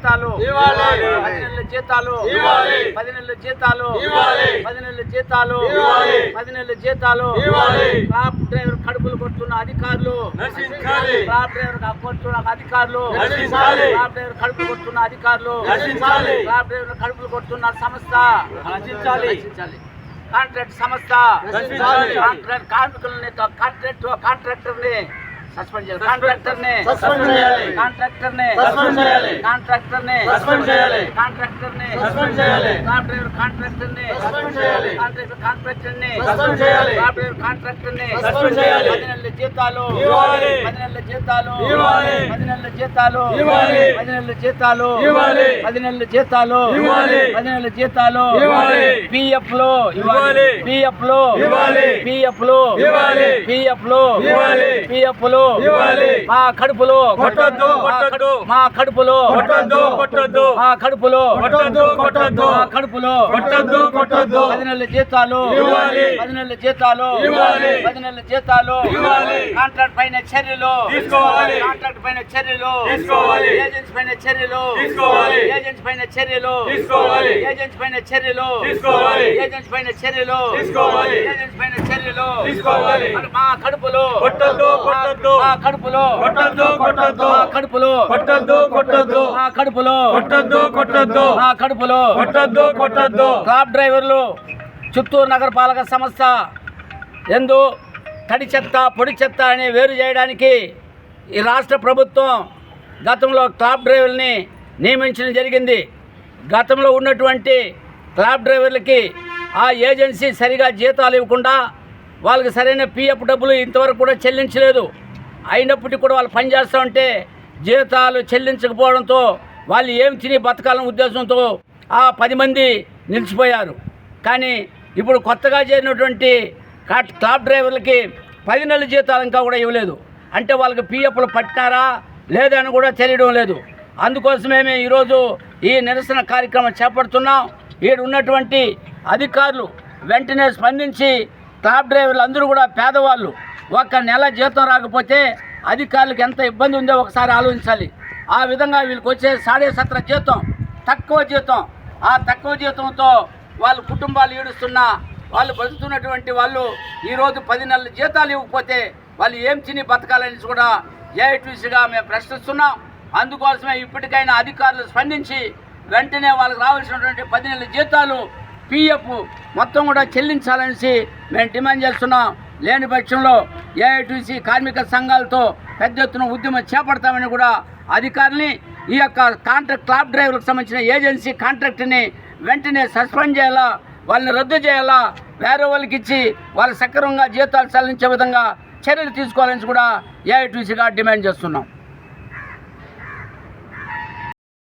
జీతాలు. పది నెలల జీతాలు. పది నెలల జీతాలు. పది నెలల జీతాలు. పది నెలల జీతాలు. క్లాప్ డ్రైవర్ కడుపులు కొట్టున్న అధికారులు క్లాప్ డ్రైవర్ కొట్టున్న అధికారులు. క్లాప్ డ్రైవర్ కడుపులు కొట్టున్న అధికారులు. క్లాప్ డ్రైవర్ కడుపులు కొట్టున్న సంస్థ. నశించాలి కాంట్రాక్ట్ సంస్థ. కాంట్రాక్ట్ కార్మికులని కాంట్రాక్ట్ కాంట్రాక్టర్ని సస్పెండ్ చేయాలి కాంట్రాక్టర్ని సస్పెండ్ చేయాలి. కాంట్రాక్టర్ని సస్పెండ్ చేయాలి. కాంట్రాక్టర్ని సస్పెండ్ చేయాలి. కాంట్రాక్టర్ని సస్పెండ్ చేయాలి. కాంట్రాక్టర్ని సస్పెండ్ చేయాలి. కాంట్రాక్టర్ కాంట్రాక్టర్ని సస్పెండ్ చేయాలి. కాంట్రాక్టర్ని సస్పెండ్ చేయాలి. పది నెలల జీతాలు ఇవ్వాలి. పది నెలల జీతాలు ఇవ్వాలి. పది నెలల జీతాలు ఇవ్వాలి. పది నెలల జీతాలు ఇవ్వాలి. పది నెలల జీతాలు ఇవ్వాలి. పది నెలల జీతాలు ఇవ్వాలి. పిఎఫ్లో ఇవ్వాలి. పిఎఫ్లో ఇవ్వాలి. పిఎఫ్లో ఇవ్వాలి. పిఎఫ్లో ఇవ్వాలి. పిఎఫ్లో ఇవ్వాలి. మా కడుపులో కడు- కొట్టొద్దు. మా కడుపులో కొట్టొద్దు, కొట్టొద్దు. మా కడుపులో కొట్టొద్దు, కొట్టొద్దు. మా కడుపులో కొట్టొద్దు, కొట్టొద్దు. పది నెలల జీతాలు ఇవ్వాలి. పది నెలల జీతాలు ఇవ్వాలి. పది నెలల జీతాలు ఇవ్వాలి. కాంట్రాక్ట్ పైన చర్యలు తీసుకోవాలి. కాంట్రాక్ట్ పైన చర్యలు తీసుకోవాలి. ఏజెంట్స్ పైన చర్యలు తీసుకోవాలి. ఏజెంట్స్ పైన చర్యలు తీసుకోవాలి. ఏజెంట్స్ పైన చర్యలు తీసుకోవాలి. ఏజెంట్స్ పైన చర్యలు తీసుకోవాలి. ఏజెంట్స్ పైన చర్యలు తీసుకోవాలి. మా కడుపులో కొట్టొద్దు, కొట్టొద్దు. మా కడుపులో కొట్టొద్దు, కొట్టొద్దు. మా కడుపులో కొట్టొద్దు, కొట్టొద్దు. మా కడుపులో కొట్టొద్దు, కొట్టొద్దు. మా కడుపులో కొట్టొద్దు, కొట్టొద్దు. క్లాబ్ డ్రైవర్లు చిత్తూరు నగరపాలక సంస్థ ఎందు తడి చెత్త పొడి చెత్త అని వేరు చేయడానికి ఈ రాష్ట్ర ప్రభుత్వం గతంలో క్లాబ్ డ్రైవర్ని నియమించడం జరిగింది గతంలో ఉన్నటువంటి క్లాబ్ డ్రైవర్లకి ఆ ఏజెన్సీ సరిగా జీతాలు ఇవ్వకుండా వాళ్ళకి సరైన పిఎఫ్ డబ్బులు ఇంతవరకు కూడా చెల్లించలేదు అయినప్పటికీ కూడా వాళ్ళు పనిచేస్తూ ఉంటే జీతాలు చెల్లించకపోవడంతో వాళ్ళు ఏం తిని బతకాలనే ఉద్దేశంతో ఆ పది మంది నిలిచిపోయారు. కానీ ఇప్పుడు కొత్తగా చేరినటువంటి కా- క్లాబ్ డ్రైవర్లకి పది నెలల జీతాలు ఇంకా కూడా ఇవ్వలేదు. అంటే వాళ్ళకి పిఎఫ్లు పట్టినారా లేదని కూడా తెలియడం లేదు. అందుకోసమే మేము ఈరోజు ఈ నిరసన కార్యక్రమం చేపడుతున్నాం. ఈడ ఉన్నటువంటి అధికారులు వెంటనే స్పందించి క్లాబ్ డ్రైవర్లు అందరూ కూడా పేదవాళ్ళు ఒక్క నెల జీతం రాకపోతే అధికారులకు ఎంత ఇబ్బంది ఉందో ఒకసారి ఆలోచించాలి. ఆ విధంగా వీళ్ళకి వచ్చే సాడే సత్ర జీతం తక్కువ జీతం. ఆ తక్కువ జీతంతో వాళ్ళ కుటుంబాలు ఈడుస్తున్న వాళ్ళు బతుకుతున్నటువంటి వాళ్ళు ఈరోజు పది నెలల జీతాలు ఇవ్వకపోతే వాళ్ళు ఏం తిని బతకాలని కూడా ఏఐటీసీగా మేము ప్రశ్నిస్తున్నాం. అందుకోసమే ఇప్పటికైనా అధికారులు స్పందించి వెంటనే వాళ్ళకి రావాల్సినటువంటి పది నెలల జీతాలు పిఎఫ్ మొత్తం కూడా చెల్లించాలనేసి మేము డిమాండ్ చేస్తున్నాం. లేని పక్షంలో ఏఐటీసీ కార్మిక సంఘాలతో పెద్ద ఎత్తున ఉద్యమం చేపడతామని కూడా అధికారుల్ని ఈ యొక్క కాంట్రాక్ట్ క్లాబ్ డ్రైవర్లకు సంబంధించిన ఏజెన్సీ కాంట్రాక్ట్ని వెంటనే సస్పెండ్ చేయాలా వాళ్ళని రద్దు చేయాలా వేరే వాళ్ళకి ఇచ్చి వాళ్ళు సక్రమంగా జీతాలు చెల్లించే విధంగా చర్యలు తీసుకోవాలని కూడా ఏఐటీసీగా డిమాండ్ చేస్తున్నాం.